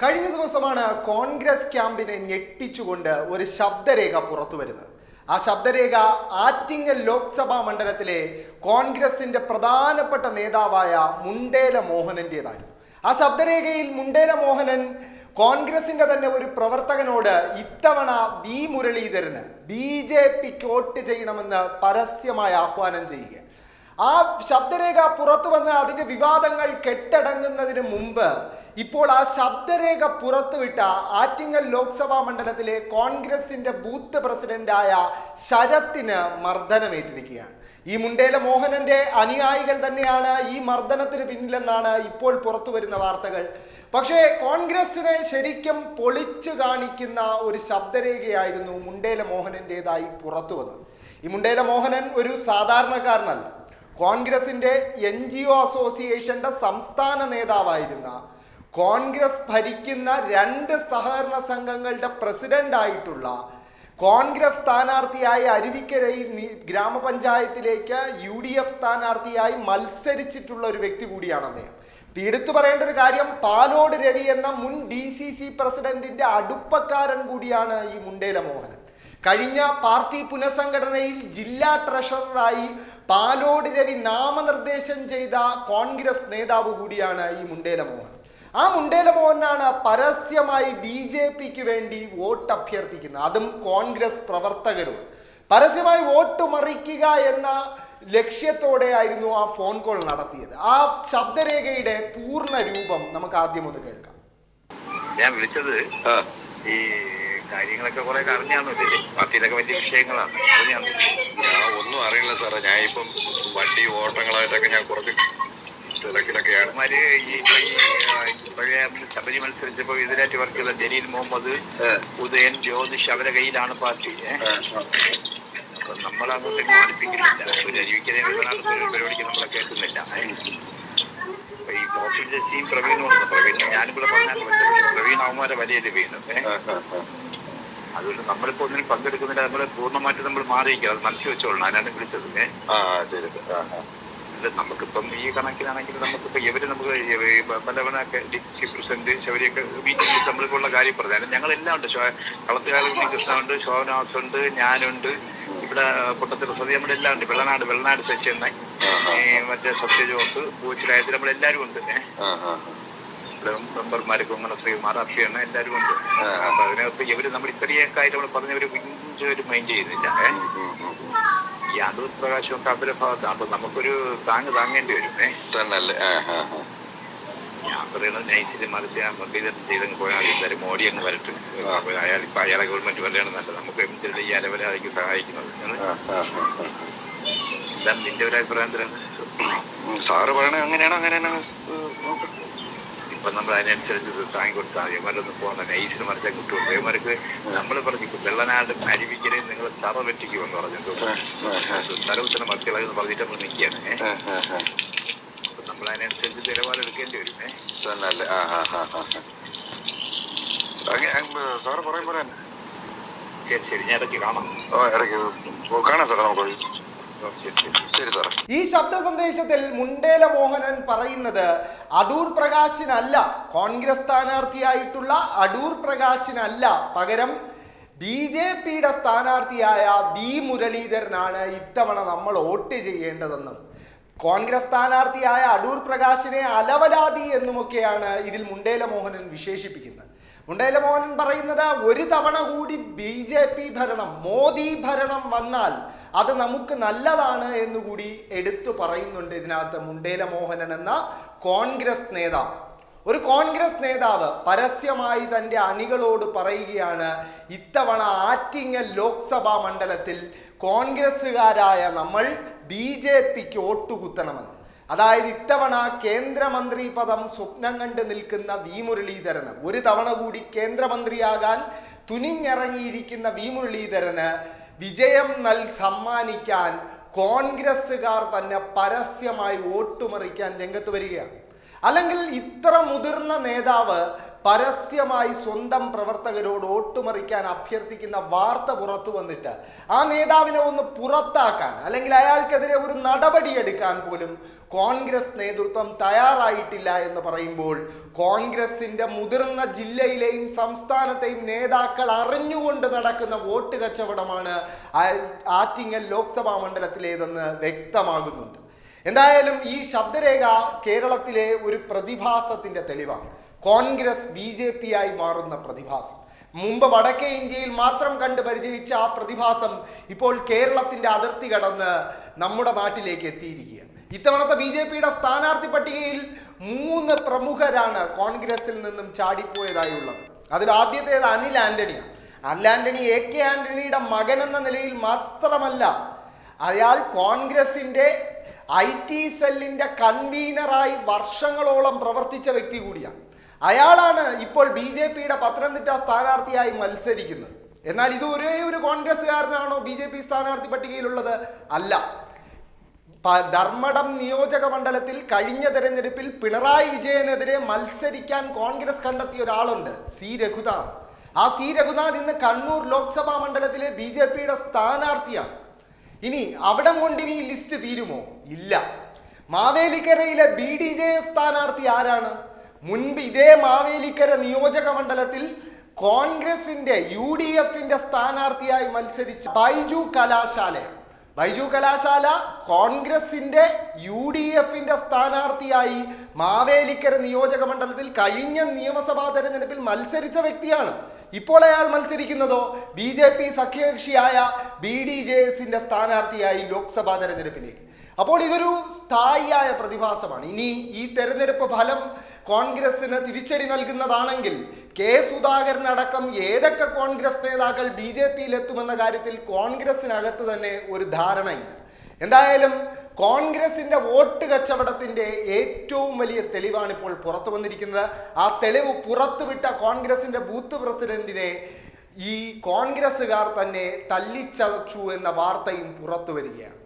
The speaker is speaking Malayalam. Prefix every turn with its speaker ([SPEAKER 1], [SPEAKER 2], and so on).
[SPEAKER 1] കഴിഞ്ഞ ദിവസമാണ് കോൺഗ്രസ് ക്യാമ്പിനെ ഞെട്ടിച്ചുകൊണ്ട് ഒരു ശബ്ദരേഖ പുറത്തു വരുന്നത്. ആ ശബ്ദരേഖ ആറ്റിങ്ങൽ ലോക്സഭാ മണ്ഡലത്തിലെ കോൺഗ്രസിന്റെ പ്രധാനപ്പെട്ട നേതാവായ മുണ്ടേല മോഹനന്റേതായിരുന്നു. ആ ശബ്ദരേഖയിൽ മുണ്ടേല മോഹനൻ കോൺഗ്രസിന്റെ തന്നെ ഒരു പ്രവർത്തകനോട് ഇത്തവണ വി മുരളീധരന് ബി ജെ പിക്ക് വോട്ട് ചെയ്യണമെന്ന് പരസ്യമായി ആഹ്വാനം ചെയ്യുക ആ ശബ്ദരേഖ പുറത്തു വന്ന് അതിന്റെ വിവാദങ്ങൾ കെട്ടടങ്ങുന്നതിന് മുമ്പ് ഇപ്പോൾ ആ ശബ്ദരേഖ പുറത്തുവിട്ട ആറ്റിങ്ങൽ ലോക്സഭാ മണ്ഡലത്തിലെ കോൺഗ്രസിന്റെ ബൂത്ത് പ്രസിഡന്റായ ശരത്തിന് മർദ്ദനമേറ്റിരിക്കുകയാണ്. ഈ മുണ്ടേല മോഹനന്റെ അനുയായികൾ തന്നെയാണ് ഈ മർദ്ദനത്തിന് പിന്നിലെന്നാണ് ഇപ്പോൾ പുറത്തു വരുന്ന വാർത്തകൾ. പക്ഷേ കോൺഗ്രസിനെ ശരിക്കും പൊളിച്ചു കാണിക്കുന്ന ഒരു ശബ്ദരേഖയായിരുന്നു മുണ്ടേല മോഹനന്റേതായി പുറത്തു വന്നത്. ഈ മുണ്ടേല മോഹനൻ ഒരു സാധാരണക്കാരനല്ല. കോൺഗ്രസിന്റെ എൻ ജി ഒ അസോസിയേഷന്റെ സംസ്ഥാന നേതാവായിരുന്ന കോൺഗ്രസ് ഭരിക്കുന്ന രണ്ട് സഹകരണ സംഘങ്ങളുടെ പ്രസിഡന്റ് ആയിട്ടുള്ള കോൺഗ്രസ് സ്ഥാനാർത്ഥിയായി അരുവിക്കരയിൽ ഗ്രാമപഞ്ചായത്തിലേക്ക് യു ഡി എഫ് സ്ഥാനാർത്ഥിയായി മത്സരിച്ചിട്ടുള്ള ഒരു വ്യക്തി കൂടിയാണ് അദ്ദേഹം. എടുത്തു പറയേണ്ട ഒരു കാര്യം പാലോട് രവി എന്ന മുൻ ഡി സി സി പ്രസിഡന്റിന്റെ അടുപ്പക്കാരൻ കൂടിയാണ് ഈ മുണ്ടേല മോഹനൻ കഴിഞ്ഞ പാർട്ടി പുനഃസംഘടനയിൽ ജില്ലാ ട്രഷററായി പാലോട് രവി നാമനിർദ്ദേശം ചെയ്ത കോൺഗ്രസ് നേതാവ് കൂടിയാണ് ഈ മുണ്ടേല മോഹൻ ആ മുണ്ടേല മോഹനാണ് പരസ്യമായി ബി ജെ പിക്ക് വേണ്ടി വോട്ട് അഭ്യർത്ഥിക്കുന്നത്. അതും കോൺഗ്രസ് പ്രവർത്തകരോട് പരസ്യമായി വോട്ട് മറിക്കുക എന്ന ലക്ഷ്യത്തോടെ ആയിരുന്നു ആ ഫോൺ കോൾ നടത്തിയത്. ആ ശബ്ദരേഖയുടെ പൂർണ രൂപം നമുക്ക് ആദ്യം ഒന്ന് കേൾക്കാം.
[SPEAKER 2] ഞാൻ വിളിച്ചത് ഈ കാര്യങ്ങളൊക്കെ കുറെ അറിഞ്ഞാണോ ഇതിൽ പാർട്ടിയിലൊക്കെ വലിയ വിഷയങ്ങളാണ്. അറിഞ്ഞാണോ
[SPEAKER 3] ഞാൻ ഒന്നും അറിയില്ല സാറേ. ഞാൻ ഇപ്പം വണ്ടി ഓട്ടങ്ങളായിട്ടൊക്കെ ഞാൻ കുറച്ച് തിരക്കിലൊക്കെയാണ്
[SPEAKER 2] മാര് ഈ പഴയ ശബരി മത്സരിച്ചപ്പോ എതിരായിട്ട് വർക്ക് ചെയ്ത ജലീൽ മുഹമ്മദ് ഉദയൻ ജ്യോതിഷ് അവരുടെ കയ്യിലാണ് പാർട്ടി ഏഹ്. അപ്പൊ നമ്മളങ്ങോട്ടേക്ക് മാനിപ്പിക്കുന്നില്ല ഒരു അരുവിക്കരെ പരിപാടിക്ക് നമ്മളെ കേൾക്കുന്നില്ല. അപ്പൊ ഈ കോപ്പി ജസ്റ്റിയും പ്രവീണും ഉണ്ട്. പ്രവീൺ കൂടെ പറഞ്ഞാൽ പ്രവീൺ അവന്മാരെ വലിയ വീണു ഏഹ്. അതുകൊണ്ട് നമ്മളിപ്പോ ഒന്നിനും പങ്കെടുക്കുന്നില്ല. നമ്മൾ പൂർണമായിട്ട് നമ്മൾ മാറിയിരിക്കുക അത് മനസ്സിൽ വെച്ചോളണം. അതിനാണ് വിളിച്ചത്. ഏ.
[SPEAKER 3] ആ ആ, ശരി സാർ. ആ, ആ.
[SPEAKER 2] അല്ല നമുക്കിപ്പം ഈ കണക്കിലാണെങ്കിൽ നമുക്കിപ്പോൾ ഇവർ നമുക്ക് പലവനൊക്കെ ഡിപ്റ്റി പ്രസിഡന്റ് ശബരിയൊക്കെ മീറ്റിംഗിൽ നമ്മളിപ്പോൾ കാര്യം പറഞ്ഞു. ഞങ്ങളെല്ലാം ഉണ്ട്. കളത്തുകാലി കളത്തുകാല കൃഷ്ണ ഉണ്ട് ശോഭനാസ് ഉണ്ട് ഞാനുണ്ട്. ഇവിടെ പൊട്ടത്തിൽ സതി നമ്മുടെ എല്ലാം ഉണ്ട്. വെള്ളനാട് വെള്ളനാട് സച്ചിണ്ണ മറ്റേ സത്യജോസ് പൂച്ചിലായത്തിൽ നമ്മളെല്ലാവരും ഉണ്ട്. ഏഹ്
[SPEAKER 3] ആ, ആ,
[SPEAKER 2] ഇവിടെ മെമ്പർമാര് കുമ്മന ശ്രീകുമാർ അപ്പിയണ്ണ എല്ലാവരും ഉണ്ട്. അപ്പൊ അതിനകത്ത് ഇവർ നമ്മൾ ഇത്രയും ആയിട്ട് നമ്മൾ പറഞ്ഞവര് ഒരു മൈൻഡ് ചെയ്യുന്നില്ല. ഏഹ്. ഈ അടൂർ പ്രകാശമൊക്കെ അവരുടെ ഭാഗത്താണ് അപ്പൊ നമുക്കൊരു താങ്ങ് താങ്ങേണ്ടി വരും.
[SPEAKER 3] തന്നല്ലേ.
[SPEAKER 2] ഞാൻ പറയുന്നത് നൈസിൽ മറിച്ച് ഞാൻ മുരളീധരൻ ചെയ്തങ്ങ് പോയാൽ എന്തായാലും മോഡി അങ്ങ് വരട്ടെ. അയാൾ ഇപ്പൊ അയാളെ ഗവൺമെന്റ് വരെയാണ് നല്ലത്. നമുക്ക് എന്തിനുള്ള ഈ അലവരായിരിക്കും സഹായിക്കുന്നത്?
[SPEAKER 3] ആ, ആ, ആ.
[SPEAKER 2] എന്താണ് നിന്റെ ഒരു അഭിപ്രായം
[SPEAKER 3] സാറ് പറയണ അങ്ങനെയാണോ? അങ്ങനെയാണോ?
[SPEAKER 2] ഇപ്പൊ നമ്മൾ അതിനനുസരിച്ച് താങ്ങി കൊടുത്താൽ മതി. ഇവരൊന്നും പോകുന്ന നൈസിൽ മറിച്ചാൽ കിട്ടും ഇവർക്ക് നമ്മൾ പറഞ്ഞു വെള്ളനാട് അരുവിക്കരയിൽ നിങ്ങൾ തറ വെട്ടിക്കുമെന്ന് പറഞ്ഞു. സ്ഥലത്തിന് മക്കളെന്ന് പറഞ്ഞിട്ട് നമ്മൾ നിൽക്കുകയാണ്.
[SPEAKER 3] അപ്പം.
[SPEAKER 2] അപ്പൊ നമ്മൾ അതിനനുസരിച്ച് നിലപാടെടുക്കേണ്ടി വരും നല്ല
[SPEAKER 3] തന്നല്ലേ. ആ ആ ആ ആ ആ. അങ്ങ- അങ്ങ് സാറ് പറയും പോലെ തന്നെ.
[SPEAKER 2] ശരി ശരി. ഞാൻ ഇടയ്ക്ക് കാണാം.
[SPEAKER 3] ഓ ഇടയ്ക്ക്. കാണാം സാറേ നമുക്ക്.
[SPEAKER 1] ഈ ശബ്ദ സന്ദേശത്തിൽ മുണ്ടേല മോഹനൻ പറയുന്നത് അടൂർ പ്രകാശിനല്ല കോൺഗ്രസ് സ്ഥാനാർത്ഥിയായിട്ടുള്ള അടൂർ പ്രകാശിനല്ല പകരം ബി ജെ പിയുടെ സ്ഥാനാർത്ഥിയായ ബി മുരളീധരനാണ് ഇത്തവണ നമ്മൾ വോട്ട് ചെയ്യേണ്ടതെന്നും കോൺഗ്രസ് സ്ഥാനാർത്ഥിയായ അടൂർ പ്രകാശിനെ അലവലാതി എന്നുമൊക്കെയാണ് ഇതിൽ മുണ്ടേല മോഹനൻ വിശേഷിപ്പിക്കുന്നത്. മുണ്ടേല മോഹനൻ പറയുന്നത് ഒരു തവണ കൂടി ബി ഭരണം മോദി ഭരണം വന്നാൽ അത് നമുക്ക് നല്ലതാണ് എന്നുകൂടി എടുത്തു പറയുന്നുണ്ട് ഇതിനകത്ത് മുണ്ടേല മോഹനൻ എന്ന കോൺഗ്രസ് നേതാവ് ഒരു കോൺഗ്രസ് നേതാവ് പരസ്യമായി തന്റെ അണികളോട് പറയുകയാണ് ഇത്തവണ ആറ്റിങ്ങൽ ലോക്സഭാ മണ്ഡലത്തിൽ കോൺഗ്രസ്സുകാരായ നമ്മൾ ബി ജെ പിക്ക് വോട്ടുകുത്തണമെന്ന് അതായത് ഇത്തവണ കേന്ദ്രമന്ത്രി പദം സ്വപ്നം കണ്ട് നിൽക്കുന്ന വി മുരളീധരന് ഒരു തവണ കൂടി കേന്ദ്രമന്ത്രിയാകാൻ തുനിഞ്ഞിറങ്ങിയിരിക്കുന്ന വി മുരളീധരന് വിജയം നൽ സമ്മാനിക്കാൻ കോൺഗ്രസ്സുകാർ തന്നെ പരസ്യമായി വോട്ടുമറിക്കാൻ രംഗത്ത് വരികയാണ്. അല്ലെങ്കിൽ ഇത്ര മുതിർന്ന നേതാവ് പരസ്യമായി സ്വന്തം പ്രവർത്തകരോട് ഓട്ടുമറിക്കാൻ അഭ്യർത്ഥിക്കുന്ന വാർത്ത പുറത്തു വന്നിട്ട് ആ നേതാവിനെ ഒന്ന് പുറത്താക്കാൻ അല്ലെങ്കിൽ അയാൾക്കെതിരെ ഒരു നടപടിയെടുക്കാൻ പോലും കോൺഗ്രസ് നേതൃത്വം തയ്യാറായിട്ടില്ല എന്ന് പറയുമ്പോൾ കോൺഗ്രസിന്റെ മുതിർന്ന ജില്ലയിലെയും സംസ്ഥാനത്തെയും നേതാക്കൾ അറിഞ്ഞുകൊണ്ട് നടക്കുന്ന വോട്ട് കച്ചവടമാണ് ആറ്റിങ്ങൽ ലോക്സഭാ മണ്ഡലത്തിലേതെന്ന് വ്യക്തമാകുന്നുണ്ട്. എന്തായാലും ഈ ശബ്ദരേഖ കേരളത്തിലെ ഒരു പ്രതിഭാസത്തിന്റെ തെളിവാണ്. കോൺഗ്രസ് ബി ജെ പി ആയി മാറുന്ന പ്രതിഭാസം. മുമ്പ് വടക്കേ ഇന്ത്യയിൽ മാത്രം കണ്ട് പരിചയിച്ച ആ പ്രതിഭാസം ഇപ്പോൾ കേരളത്തിന്റെ അതിർത്തി കടന്ന് നമ്മുടെ നാട്ടിലേക്ക് എത്തിയിരിക്കുകയാണ്. ഇത്തവണത്തെ ബി ജെ പിയുടെ സ്ഥാനാർത്ഥി പട്ടികയിൽ മൂന്ന് പ്രമുഖരാണ് കോൺഗ്രസിൽ നിന്നും ചാടിപ്പോയതായുള്ളത് അതിൽ ആദ്യത്തേത് അനിൽ ആന്റണിയാണ്. അനിൽ ആന്റണി എ കെ ആന്റണിയുടെ മകൻ എന്ന നിലയിൽ മാത്രമല്ല അയാൾ കോൺഗ്രസിന്റെ ഐ ടി സെല്ലിന്റെ കൺവീനറായി വർഷങ്ങളോളം പ്രവർത്തിച്ച വ്യക്തി കൂടിയാണ്. അയാളാണ് ഇപ്പോൾ ബി ജെ പിയുടെ പത്തനംതിട്ട സ്ഥാനാർത്ഥിയായി മത്സരിക്കുന്നത്. എന്നാൽ ഇത് ഒരേ ഒരു കോൺഗ്രസ്സുകാരനാണോ ബി ജെ പി സ്ഥാനാർത്ഥി പട്ടികയിലുള്ളത്? അല്ല. ധർമ്മടം നിയോജക മണ്ഡലത്തിൽ കഴിഞ്ഞ തെരഞ്ഞെടുപ്പിൽ പിണറായി വിജയനെതിരെ മത്സരിക്കാൻ കോൺഗ്രസ് കണ്ടെത്തിയ ഒരാളുണ്ട് സി രഘുനാഥ്. ആ സി രഘുനാഥ് ഇന്ന് കണ്ണൂർ ലോക്സഭാ മണ്ഡലത്തിലെ ബി ജെ പിയുടെ സ്ഥാനാർത്ഥിയാണ്. ഇനി അവിടം കൊണ്ട് ഈ ലിസ്റ്റ് തീരുമോ? ഇല്ല. മാവേലിക്കരയിലെ ബി ഡി ജെ സ്ഥാനാർത്ഥി ആരാണ്? മുൻപ് ഇതേ മാവേലിക്കര നിയോജക മണ്ഡലത്തിൽ കോൺഗ്രസിന്റെ യു ഡി എഫിന്റെ സ്ഥാനാർത്ഥിയായി മത്സരിച്ച ബൈജു കലാശാല. ബൈജു കലാശാല കോൺഗ്രസിന്റെ യു ഡി എഫിന്റെ സ്ഥാനാർത്ഥിയായി മാവേലിക്കര നിയോജക മണ്ഡലത്തിൽ കഴിഞ്ഞ നിയമസഭാ തെരഞ്ഞെടുപ്പിൽ മത്സരിച്ച വ്യക്തിയാണ്. ഇപ്പോൾ അയാൾ മത്സരിക്കുന്നതോ ബി ജെ പി സഖ്യകക്ഷിയായ ബി ഡി ജെ എസിന്റെ സ്ഥാനാർത്ഥിയായി ലോക്സഭാ തെരഞ്ഞെടുപ്പിലേക്ക്. അപ്പോൾ ഇതൊരു സ്ഥായിയായ പ്രതിഭാസമാണ്. ഇനി ഈ തെരഞ്ഞെടുപ്പ് ഫലം കോൺഗ്രസിന് തിരിച്ചടി നൽകുന്നതാണെങ്കിൽ കെ സുധാകരൻ അടക്കം ഏതൊക്കെ കോൺഗ്രസ് നേതാക്കൾ ബി ജെ പിയിൽ എത്തുമെന്ന കാര്യത്തിൽ കോൺഗ്രസിനകത്ത് തന്നെ ഒരു ധാരണയില്ല. എന്തായാലും കോൺഗ്രസിന്റെ വോട്ട് കച്ചവടത്തിന്റെ ഏറ്റവും വലിയ തെളിവാണ് ഇപ്പോൾ പുറത്തു വന്നിരിക്കുന്നത്. ആ തെളിവ് പുറത്തുവിട്ട കോൺഗ്രസിന്റെ ബൂത്ത് പ്രസിഡന്റിനെ ഈ കോൺഗ്രസ്സുകാർ തന്നെ തല്ലിച്ചതച്ചു എന്ന വാർത്തയും പുറത്തു വരികയാണ്.